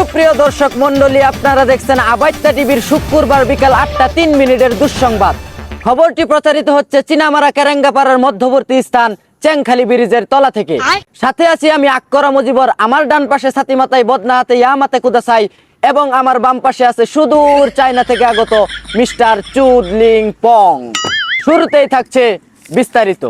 সুপ্রিয় দর্শক মন্ডলী আপনারা দেখছেন আবাইত্যা টিভির শুক্রবার বিকাল আটটা তিন মিনিটের দুঃসংবাদ। খবরটি প্রচারিত হচ্ছে চিনামারা কেরেঙ্গাপাড়ার মধ্যবর্তী স্থান চেংখালি ব্রিজের তলা থেকে। সাথে আছি আমি আক্করা মুজিবর। আমার ডান পাশে সাথী মাতাই বদনা হাতে ইয়া মাতে কুদাসাই এবং আমার বাম পাশে আছে সুদূর চায়না থেকে আগত মিস্টার চুদলিং পং। শুরুতেই থাকছে বিস্তারিত।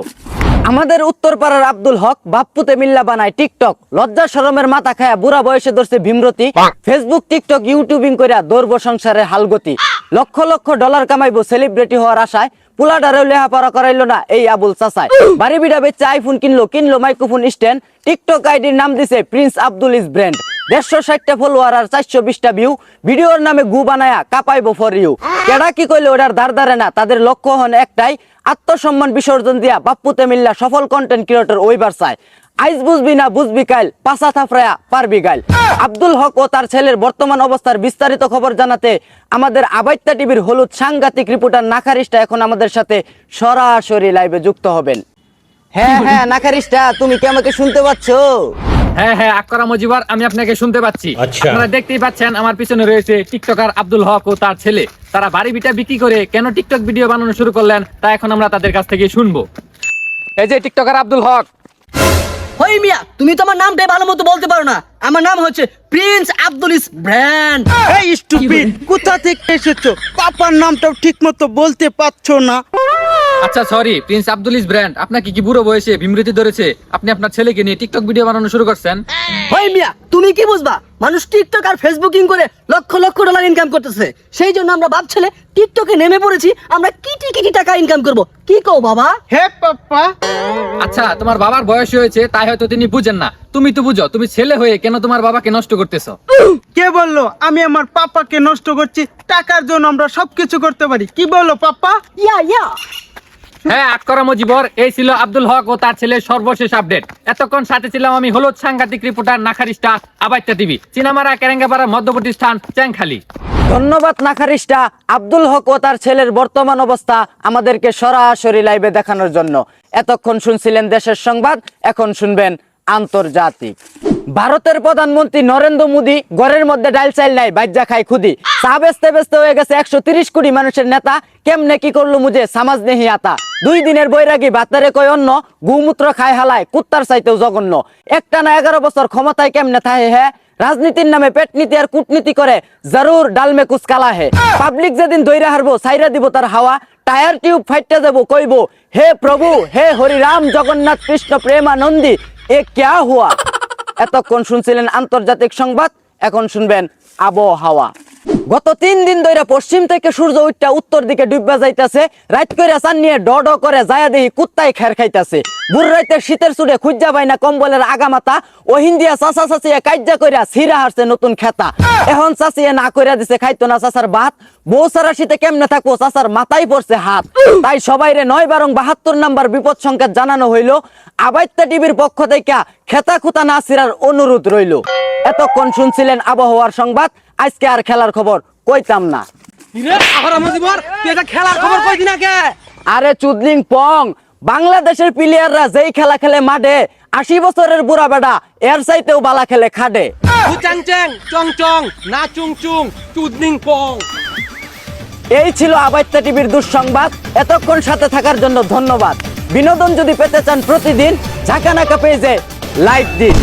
আমাদের উত্তরপাড়ার আব্দুল হক বাপ্পুতে মিল্লা বানায় টিকটক। লজ্জা শরমের মাথা খায়া বুড়া বয়সে ধরছে ভীমরতি। ফেসবুক টিকটক ইউটিউবিং করে দৌড়বো সংসারের হালগতি। লক্ষ লক্ষ ডলার কামাইবো সেলিব্রিটি হওয়ার আশায় পুলাডারেও লেহাপড়া করাইলো না এই আবুল চাচায় বাড়ি বিড়া বেচে আইফোন কিনলো কিনলো মাইক্রোফোন স্ট্যান্ড টিকটক আইডির নাম দিছে প্রিন্স আব্দুল ইস ব্র্যান্ড দেড়শো ষাটটা ফলোয়ার আর চারশো বিশটা ভিউ ভিডিওর নামে গু বানায়া কাপাইবো ফর ইউ কেডা কি কইলে ওটার ধার ধারে না, তাদের লক্ষ্য হন একটাই, আত্মসম্মান বিসর্জন দিয়া বাপ্পুতে মিল্লা সফল কন্টেন্ট ক্রিয়েটর ওইবার চায় আইজ বুঝবি না বুঝবি কাইল পাশা থাফরায়া পারবি গাইল আব্দুল হক ও তার ছেলের বর্তমান অবস্থার বিস্তারিত খবর জানাতে আমাদের আবাইত্যা টিভির হলুদ সাংঘাতিক রিপোর্টার নাকারিস্টা এখন আমাদের সাথে সরাসরি লাইভে যুক্ত হবেন। হ্যাঁ হ্যাঁ নাকারিস্টা তুমি কি আমাকে শুনতে পাচ্ছ? হ্যাঁ হ্যাঁ আকরা মজিবার আমি আপনাকে শুনতে পাচ্ছি। আচ্ছা। আপনারা দেখতেই পাচ্ছেন আমার পিছনে রয়েছে টিকটকার আব্দুল হক ও তার ছেলে। তারা বাড়ি বিটা বিক্রি করে কেন টিকটক ভিডিও বানানো শুরু করলেন তা এখন আমরা তাদের কাছ থেকে শুনব। এই যে টিকটকার আব্দুল হক। হই মিয়া তুমি তো আমার নামটাই ভালো মতো বলতে পারো না। আমার নাম হচ্ছে প্রিন্স আব্দুল ইস ব্র্যান্ড। এই স্টুপিড কোথা থেকে এসেছ? পাপার নামটাও ঠিক মতো বলতে পারছ না। আচ্ছা sorry prince Abdul is brand আপনাকে কি বুড়ো বয়সে বিমৃতি ধরেছে? আপনি আপনার ছেলেকে নিয়ে টিকটক ভিডিও বানানো শুরু করছেন? হই মিয়া তুমি কি বুঝবা? মানুষ টিকটক আর ফেসবুকিং করে লক্ষ লক্ষ ডলার ইনকাম করতেছে। সেই জন্য আমরা বাপ ভাবছিলে টিকটকে নেমে পড়েছি আমরা কিটি কিটি টাকা ইনকাম করব। কি কও বাবা? হে পাপা আচ্ছা তোমার বাবার বয়স হয়েছে তাই হয়তো তিনি বুঝেন না। তুমি তো বুঝো তুমি ছেলে হয়ে কেন তোমার বাবাকে নষ্ট করতেছো? কে বলল? আমি আমার পাপাকে নষ্ট করছি টাকার জন্য আমরা সবকিছু করতে পারি। কি বলল পাপা? ইয়া ইয়া। হ্যাঁ মজিবর এই ছিল আব্দুল হক ও তার ছেলের সর্বশেষ আপডেট। এতক্ষণ সাথে ছিলাম আমি হলুদ সাংঘাতিক রিপোর্টার নাখারিস্টা আবাইত্যা টিভি চিনামারা কেরেঙ্গাপাড়া মধ্যবর্তী স্থান চ্যাংখালি। ধন্যবাদ নাখারিস্টা আব্দুল হক ও তার ছেলের বর্তমান অবস্থা আমাদেরকে সরাসরি লাইভে দেখানোর জন্য। এতক্ষণ শুনছিলেন দেশের সংবাদ এখন শুনবেন আন্তর্জাতিক। ভারতের প্রধানমন্ত্রী নরেন্দ্র মোদী ঘরের মধ্যে ডাইল চাইল নাই বাজ্যা খাই খুদি। চা বেচতে বেচতে হয়ে গেছে একশো কোটি মানুষের নেতা। কেমনে কি করল মুজে সামাজ নেহি আতা। দুই দিনের বৈরাগী বাতারে কয় অন্য গুমূত্র খায় হালায়, কুত্তার চাইতেও জঘন্য। একটা না এগারো বছর ক্ষমতায় কেমনে থাহে হ্যাঁ রাজনীতির নামে পেটনীতি আর কূটনীতি করে, জরুর ডালমে কুচ কালা হে। পাবলিক যেদিন দৈরা হারবো সাইরা দিব তার হাওয়া। টায়ার টিউব ফাইটে যাব, কইব, হে প্রভু, হে হরিরাম, জগন্নাথ কৃষ্ণ প্রেমানন্দী, এ ক্যা হুয়া? এতক্ষণ শুনছিলেন আন্তর্জাতিক সংবাদ এখন শুনবেন আবহাওয়া। গত তিন দিন ধরে পশ্চিম থেকে সূর্য উঠটা উত্তর দিকে ডুববা যাইতাছে রাত করে চান নিয়ে ড ড করে যায়া দেহি, কুত্তায় খের খাইতাছে। বুড় রাইতের শীতের চুড়ে খুঁজা পাই না কম্বলের আগামাতা ওহিন দিয়া চাচা চাচিয়া কাজ্যা কইরা ছিঁড়া হারছে নতুন খেতা। এখন চাচিয়া না কইরা দিছে, খাইতো না চাচার ভাত, বউ সারা শীতে কেমনে থাকব? চাচার মাথায় পড়ছে হাত। তাই সবাই রে নয় বারং বাহাত্তর নাম্বার বিপদ সংকেত জানানো হইল আবাইত্যা টিভির পক্ষ থেকে খেতা খুতা না ছিঁড়ার অনুরোধ রইল। এতক্ষণ শুনছিলেন আবহাওয়ার সংবাদ আজকে আর খেলার খবর কইতাম না। খেলার খবর কই না কে? আরে চুদলিং পং বাংলাদেশের প্লেয়াররা যেই খেলা খেলে মাঠে আশি বছরের বুড়া বেটা এর চাইতেও বালা খেলে খাটে। চাং চং চং না চুং চুং চুদনিং পং। এই ছিল আবাইত্যা টিভির দুঃসংবাদ। এতক্ষণ সাথে থাকার জন্য ধন্যবাদ। বিনোদন যদি পেতে চান প্রতিদিন ঝাঁকানাকা পেজে লাইক দিন।